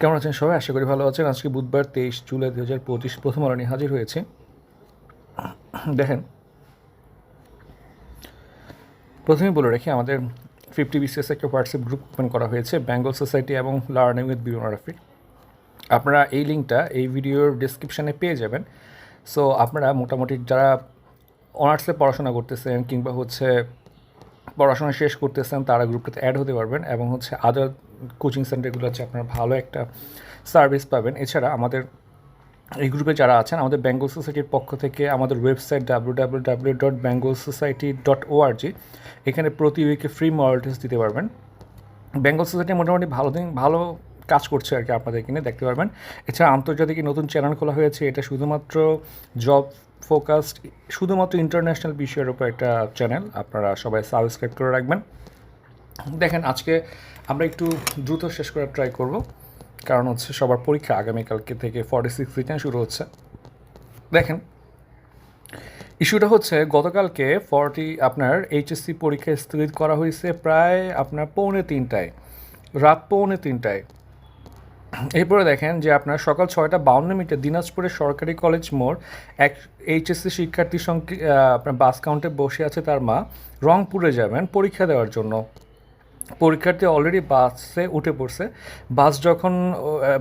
কেমন আছেন সবাই? আশা করি ভালো আছেন। আজকে বুধবার তেইশ জুলাই দু হাজার পঁচিশ প্রথম আলো নিয়ে হাজির হয়েছে। দেখেন প্রথমে বলে রাখি, আমাদের ফিফটি বিসিএস একটা হোয়াটসঅ্যাপ গ্রুপ ওপেন করা হয়েছে বেঙ্গল সোসাইটি এবং লার্নিং উইথ বিওনোগ্রাফি আপনারা এই লিঙ্কটা এই ভিডিওর ডিসক্রিপশানে পেয়ে যাবেন। সো আপনারা মোটামুটি যারা অনার্সে পড়াশোনা করতেছেন কিংবা হচ্ছে পড়াশোনা শেষ করতেছেন, তারা গ্রুপটাতে অ্যাড হতে পারবেন এবং হচ্ছে আদার কোচিং সেন্টারগুলো আছে আপনারা ভালো একটা সার্ভিস পাবেন। এছাড়া আমাদের এই গ্রুপে যারা আছেন, আমাদের বেঙ্গল সোসাইটির পক্ষ থেকে আমাদের website W W W dot Bengal society dot ORG এখানে প্রতি উইকে ফ্রি মরাল টেস্ট দিতে পারবেন। বেঙ্গল সোসাইটি মোটামুটি ভালো দিন, ভালো কাজ করছে আর কি আপনাদের কিনে দেখতে পারবেন। এছাড়া আন্তর্জাতিক নতুন চ্যানেল খোলা হয়েছে, এটা শুধুমাত্র জব ফোকাসড শুধুমাত্র ইন্টারন্যাশনাল বিষয়ের উপর একটা চ্যানেল আপনারা সবাই সাবস্ক্রাইব করে রাখবেন। দেখেন, আজকে আমরা একটু দ্রুত শেষ করার ট্রাই করব। কারণ হচ্ছে সবার পরীক্ষা আগামীকালকে থেকে ফর্টি সিক্স রিটার্ন শুরু হচ্ছে। দেখেন, ইস্যুটা হচ্ছে গতকালকে ফর্টি আপনার এইচএসসি পরীক্ষা স্থগিত করা হয়েছে প্রায় আপনার পৌনে তিনটায়, রাত পৌনে তিনটায়। এরপরে দেখেন যে আপনার সকাল ছয়টা বাউন্ন মিনিটে দিনাজপুরের সরকারি কলেজ মোড় এক এইচএসসি শিক্ষার্থীর সঙ্গে আপনার বাস কাউন্টে বসে আছে তার মা। রংপুরে যাবেন পরীক্ষা দেওয়ার জন্য। পরীক্ষার্থী অলরেডি বাসে উঠে পড়ছে। বাস যখন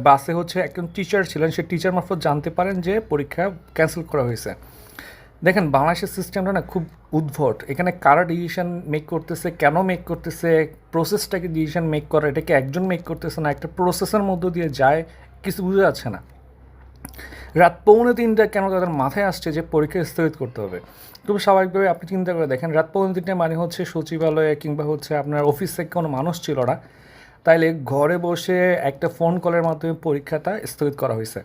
বাসে হচ্ছে একজন টিচার ছিলেন, সে টিচার মারফত জানতে পারেন যে পরীক্ষা ক্যান্সেল করা হয়েছে। দেখেন, বাংলাদেশের সিস্টেমটা না খুব উদ্ভট। এখানে কারা ডিসিশন মেক করতেছে, কেন মেক করতেছে প্রসেসটাকে ডিসিশন মেক করা, এটাকে একজন মেক করতেছে না, একটা প্রসেসের মধ্য দিয়ে যায়, কিছু বুঝে যাচ্ছে না। রাত পৌনে তিনটা কেন তাদের মাথায় আসছে যে পরীক্ষা স্থগিত করতে হবে? খুব স্বাভাবিকভাবে আপনি চিন্তা করে দেখেন, রাত পৌনে তিনটে মানে হচ্ছে সচিবালয়ে কিংবা হচ্ছে আপনার অফিস থেকে কোনো মানুষ ছিল না। তাইলে ঘরে বসে একটা ফোন কলের মাধ্যমে পরীক্ষাটা স্থগিত করা হয়েছে।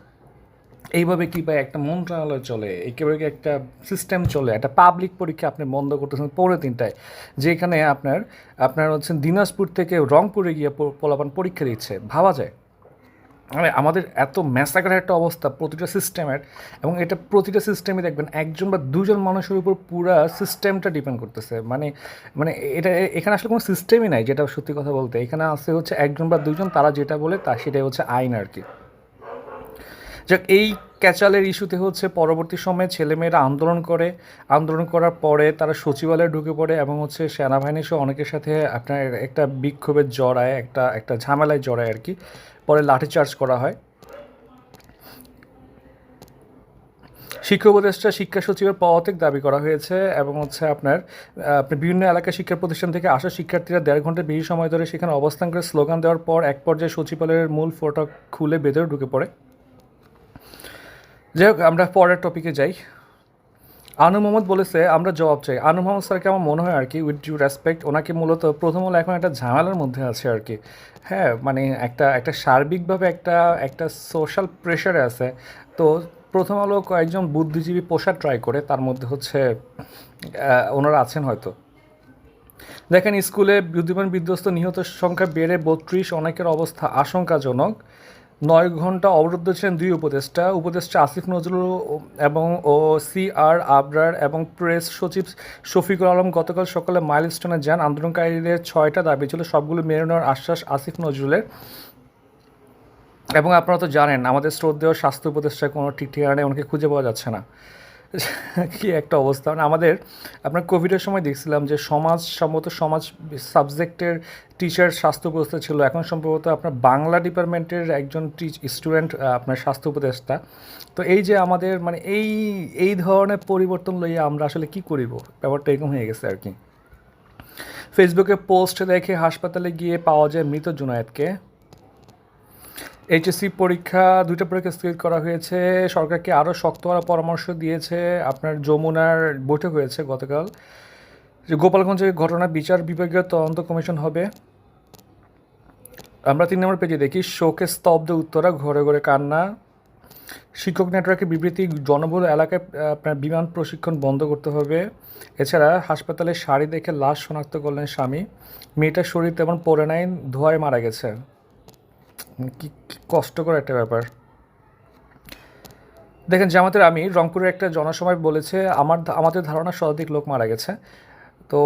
এইভাবে কি ভাই একটা মন্ত্রণালয় চলে, একেবারে একটা সিস্টেম চলে, একটা পাবলিক পরীক্ষা আপনি বন্ধ করতেছেন পৌনে তিনটায়, যেখানে আপনার আপনার হচ্ছে দিনাজপুর থেকে রংপুরে গিয়ে পোলাপান পরীক্ষা দিচ্ছে, ভাবা যায়? মানে আমাদের এত ম্যাসাকার একটা অবস্থা প্রতিটা সিস্টেমের এবং এটা প্রতিটা সিস্টেমে দেখবেন একজন বা দুজন মানুষের উপর পুরা সিস্টেমটা ডিপেন্ড করতেছে। মানে মানে এটা, এখানে আসলে কোনো সিস্টেমই নাই, যেটা সত্যি কথা বলতে। এখানে আছে হচ্ছে একজন বা দুজন তারা যেটা বলে তা সেটাই হচ্ছে আইন আর কি। যাক, এই ক্যাচালের ইস্যুতে হচ্ছে পরবর্তী সময়ে ছেলেমেয়েরা আন্দোলন করে। আন্দোলন করার পরে তারা সচিবালয়ে ঢুকে পড়ে এবং হচ্ছে সেনাবাহিনী সহ অনেকের সাথে আপনার একটা বিক্ষোভের জড়ায়, একটা একটা ঝামেলায় জড়ায় আর কি। পরে লাঠিচার্জ করা হয়। শিক্ষা উপদেষ্টা, শিক্ষা সচিবের পদত্যাগ দাবি করা হয়েছে এবং হচ্ছে আপনার বিভিন্ন এলাকা শিক্ষা প্রতিষ্ঠান থেকে আসা শিক্ষার্থীরা দেড় ঘণ্টার বেশি সময় ধরে সেখানে অবস্থান করে স্লোগান দেওয়ার পর এক পর্যায়ে সচিবালয়ের মূল ফটক খুলে বেঁধেও ঢুকে পড়ে। যাই হোক আমরা পরের টপিকে যাই। আনু মোহাম্মদ বলেছে, আমরা জবাব চাই। আনু মোহাম্মদ স্যারকে আমার মনে হয় আর কি উইথ ডিউ রেসপেক্ট ওনাকে মূলত প্রথম হলো এখন একটা ঝামেলার মধ্যে আছে আর কি। হ্যাঁ মানে একটা একটা সার্বিকভাবে একটা একটা সোশ্যাল প্রেশারে আছে। তো প্রথম আলো কয়েকজন বুদ্ধিজীবী পোষা ট্রাই করে, তার মধ্যে হচ্ছে ওনারা আছেন হয়তো। দেখেন, স্কুলে বুদ্ধিমান বিধ্বস্ত নিহত সংখ্যা বেড়ে বত্রিশ, অনেকের অবস্থা আশঙ্কাজনক। নয় ঘণ্টা অবরুদ্ধ ছিলেন দুই উপদেষ্টা। উপদেষ্টা আসিফ নজরুল এবং ও সি আর আবরার এবং প্রেস সচিব শফিকুল আলম গতকাল সকালে মাইলস্টোনে যান। আন্দোলনকারীদের ছয়টা দাবি ছিল, সবগুলো মেনে নেওয়ার আশ্বাস আসিফ নজরুলের। এবং আপনারা তো জানেন, আমাদের শ্রদ্ধেয় স্বাস্থ্য উপদেষ্টা কোনো ঠিক ঠিকানা নেই ওনাকে খুঁজে পাওয়া যাচ্ছে না। কি একটা অবস্থা? মানে আমাদের, আপনার কোভিডের সময় দেখছিলাম যে সমাজ, সম্ভবত সমাজ সাবজেক্টের টিচার স্বাস্থ্য উপদেষ্টা ছিল। এখন সম্ভবত আপনার বাংলা ডিপার্টমেন্টের একজন টিচ স্টুডেন্ট আপনার স্বাস্থ্য উপদেষ্টা। তো এই যে আমাদের মানে এই এই ধরনের পরিবর্তন লইয়ে আমরা আসলে কি করিব? ব্যাপারটা এরকম হয়ে গেছে আর কি। ফেসবুকে পোস্ট দেখে হাসপাতালে গিয়ে পাওয়া যায় মৃত জুনায়েদকে। এইচএসসি পরীক্ষা দুইটা পরীক্ষা স্থগিত করা হয়েছে। সরকারকে আরও শক্ত হওয়ার পরামর্শ দিয়েছে আপনার যমুনার বৈঠক হয়েছে গতকাল। যে গোপালগঞ্জের ঘটনা বিচার বিভাগীয় তদন্ত কমিশন হবে। আমরা তিন নম্বর পেজে দেখি, শোকে স্তব্ধ উত্তরা, ঘরে ঘরে কান্না। শিক্ষক নেটওয়ার্কের বিবৃতি, জনবহুল এলাকায় আপনার বিমান প্রশিক্ষণ বন্ধ করতে হবে। এছাড়া হাসপাতালে শাড়ি দেখে লাশ শনাক্ত করলেন স্বামী। মেয়েটার শরীর তেমন পড়ে নাই, ধোয়ায় মারা গেছে। কি কষ্টকর একটা ব্যাপার। দেখেন, জামাতের আমি রংপুরের একটা জনসভায় বলেছে, আমার আমাদের ধারণা শতাধিক লোক মারা গেছে। তো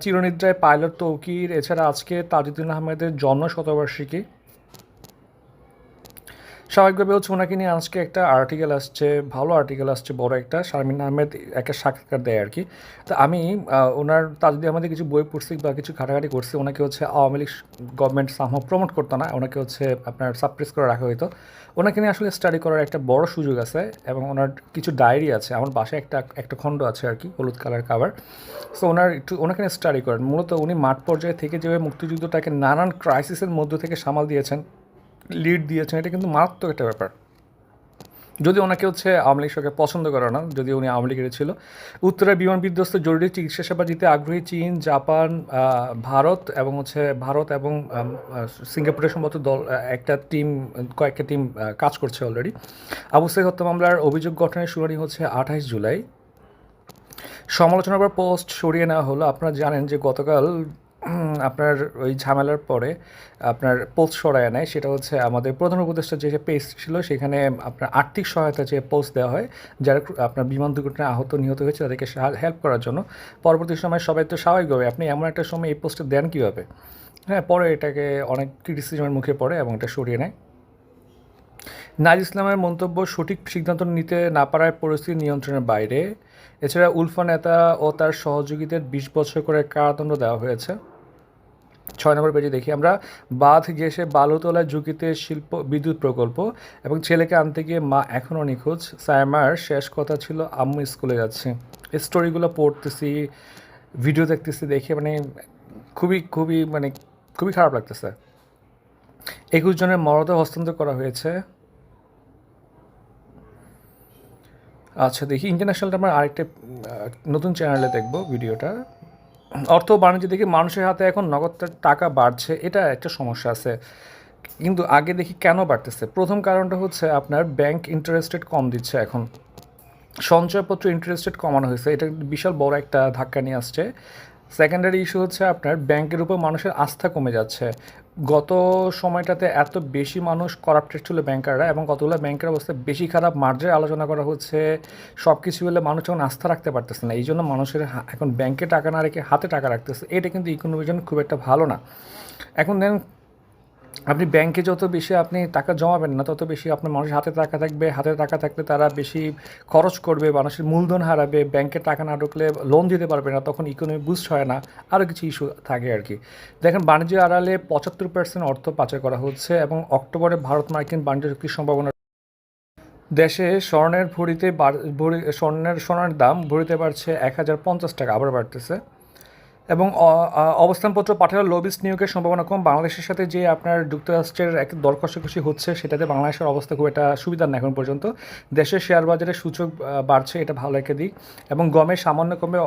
চিরনিদ্রায় পাইলট তৌকির, এছাড়া আজকে তাজুদ্দিন আহমেদের জন্ম শতবার্ষিকী। স্বাভাবিকভাবে হচ্ছে ওনাকে নিয়ে আজকে একটা আর্টিকেল আসছে, ভালো আর্টিকেল আসছে, বড় একটা, শারমিন আহমেদ একটা সাক্ষাৎকার দেয় আর কি। তো আমি ওনার, তা যদি আমাদের কিছু বই পড়ছি বা কিছু ঘাটাঘাটি করছি, ওনাকে হচ্ছে Awami League government somehow promote করতো না, ওনাকে হচ্ছে আপনার সাপ্রেস করে রাখা হতো ওনাকে নিয়ে আসলে স্টাডি করার একটা বড় সুযোগ আছে এবং ওনার কিছু ডায়েরি আছে, আমার বাসায় একটা একটা খণ্ড আছে আর কি, হলুদ কালার কাভার সো ওনার একটু, ওনাকে নিয়ে স্টাডি করেন। মূলত উনি মাঠ পর্যায়ে থেকে যেভাবে মুক্তিযুদ্ধটাকে নানান ক্রাইসিসের মধ্য থেকে সামাল দিয়েছেন লিড দিয়েছেন, এটা কিন্তু মারাত্মক একটা ব্যাপার। যদি ওনাকে হচ্ছে আওয়ামী লীগ সরকার পছন্দ করে না, যদি উনি আওয়ামী লীগের ছিল। উত্তরে বিমান বিধ্বস্ত জরুরি চিকিৎসা সেবা দিতে আগ্রহী চীন, জাপান ভারত এবং হচ্ছে ভারত এবং সিঙ্গাপুরের সম্ভবত দল একটা টিম কয়েকটা টিম কাজ করছে অলরেডি আবু সাইদ হত্যা মামলার অভিযোগ গঠনের শুনানি হচ্ছে আঠাইশ জুলাই। সমালোচনার পর পোস্ট সরিয়ে নেওয়া হলো। আপনারা জানেন যে গতকাল আপনার ওই ঝামেলার পরে আপনার পোস্ট সরায় নেয়, সেটা হচ্ছে আমাদের প্রধান উপদেষ্টা যে পেজ ছিল, সেখানে আপনার আর্থিক সহায়তা যে পোস্ট দেওয়া হয়, যারা আপনার বিমান দুর্ঘটনায় আহত, নিহত হয়েছে, তাদেরকে হেল্প করার জন্য। পরবর্তী সময় সবাই তো স্বাভাবিকভাবে, আপনি এমন একটা সময় এই পোস্টে দেন কীভাবে? হ্যাঁ পরে এটাকে অনেক ক্রিটিসিজমের মুখে পড়ে এবং এটা সরিয়ে নেয়। নাজ ইসলামের মন্তব্য সঠিক সিদ্ধান্ত নিতে না পারায় পরিস্থিতি নিয়ন্ত্রণের বাইরে। এছাড়া উলফা নেতা ও তার সহযোগীদের বিশ বছর করে কারাদণ্ড দেওয়া হয়েছে। ছয় নম্বর পেজে দেখি, আমরা বাঁধ ঘেসে বালুতলা ঝুঁকিতে শিল্প, বিদ্যুৎ প্রকল্প এবং ছেলেকে আনতে গিয়ে মা এখনও নিখোঁজ। সায়মার শেষ কথা ছিল, আম্মু স্কুলে যাচ্ছে। স্টোরিগুলো পড়তেছি ভিডিও দেখতেছি, দেখে মানে খুবই খুবই মানে খুবই খারাপ লাগতেছে। একুশ জনের মরদেহ হস্তান্তর করা হয়েছে। আচ্ছা দেখি ইন্টারন্যাশনালটা আমরা আরেকটা নতুন চ্যানেলে দেখব ভিডিওটা অর্থ বাণিজ্য দেখি মানুষের হাতে এখন নগদ টাকা বাড়ছে, এটা একটা সমস্যা আছে। কিন্তু আগে দেখি কেন বাড়তেছে? প্রথম কারণটা হচ্ছে আপনার ব্যাংক ইন্টারেস্টেড কম দিচ্ছে এখন। সঞ্চয়পত্র ইন্টারেস্টেড কমানো হয়েছে, এটা বিশাল বড় একটা ধাক্কা নিয়ে আসছে। সেকেন্ডারি ইস্যু হচ্ছে আপনার ব্যাংকের উপর মানুষের আস্থা কমে যাচ্ছে। গত সময়টাতে এত বেশি মানুষ করাপ্টেড ছিল ব্যাংকাররা এবং কতগুলো ব্যাংকের অবস্থা বেশি খারাপ মার্জের আলোচনা করা হচ্ছে সব কিছু হলে মানুষ এখন আস্থা রাখতে পারতেছে না। এই জন্য মানুষের এখন ব্যাংকে টাকা না রেখে হাতে টাকা রাখতেছে। এটা কিন্তু ইকোনমির জন্য খুব একটা ভালো না। এখন দেন আপনি ব্যাংকে যত বেশি আপনি টাকা জমাবেন না, তত বেশি আপনার মানুষের হাতে টাকা থাকবে। হাতে টাকা থাকলে তারা বেশি খরচ করবে, মানুষের মূলধন হারাবে ব্যাংকে টাকা না ঢুকলে লোন দিতে পারবে না, তখন ইকোনমি বুস্ট হয় না। আরও কিছু ইস্যু থাকে আর কি। দেখেন, বাণিজ্য আড়ালে পঁচাত্তর পার্সেন্ট অর্থ পাচার করা হচ্ছে এবং অক্টোবরে ভারত মার্কিন বাণিজ্য চুক্তির সম্ভাবনা দেশে স্বর্ণের ভরিতে বার- ভরি স্বর্ণের সোনার দাম ভরিতে বাড়ছে এক হাজার পঞ্চাশ টাকা, আবার বাড়তেছে। এবং অবস্থানপত্র পাঠানোর লবিস্ট নিয়োগের সম্ভাবনা কম। বাংলাদেশের সাথে যে আপনার যুক্তরাষ্ট্রের এক দর কষাকষি হচ্ছে, সেটাতে বাংলাদেশের অবস্থা খুব একটা সুবিধার না এখন পর্যন্ত। দেশের শেয়ার বাজারে সূচক বাড়ছে, এটা ভালো একটা দিক। এবং গমের সামান্য কমে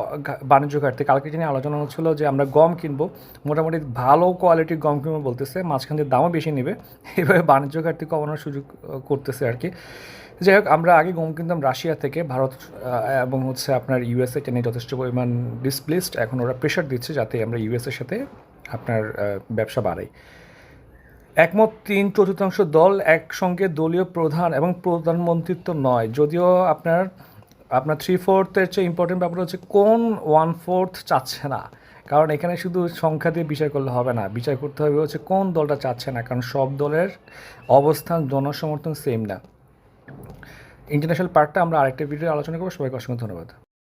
বাণিজ্য ঘাটতি। কালকে যিনি আলোচনা হচ্ছিল যে আমরা গম কিনবো, মোটামুটি ভালো কোয়ালিটির গম কিনবো বলতেছে, মাঝখান দিয়ে দামও বেশি নেবে। এভাবে বাণিজ্য ঘাটতি কমানোর সুযোগ করতেছে আর কি। যাই হোক, আমরা আগে গম কিনতাম রাশিয়া থেকে, ভারত এবং হচ্ছে আপনার ইউএসএ কে নিয়ে যথেষ্ট পরিমাণ ডিসপ্লেসড এখন ওরা প্রেশার দিচ্ছে যাতে আমরা ইউএসএর সাথে আপনার ব্যবসা বাড়াই। একমত তিন চতুর্থাংশ দল একসঙ্গে দলীয় প্রধান এবং প্রধানমন্ত্রিত্ব নয়। যদিও আপনার আপনার থ্রি ফোর্থের চেয়ে ইম্পর্টেন্ট ব্যাপার হচ্ছে কোন ওয়ান ফোর্থ চাচ্ছে না। কারণ এখানে শুধু সংখ্যা দিয়ে বিচার করলে হবে না। বিচার করতে হবে হচ্ছে কোন দলটা চাচ্ছে না, কারণ সব দলের অবস্থান জনসমর্থন সেম না। ইন্টারন্যাশনাল পার্টটা আমরা আরেকটা ভিডিও আলোচনা করব। সবাইকে অসংখ্য ধন্যবাদ।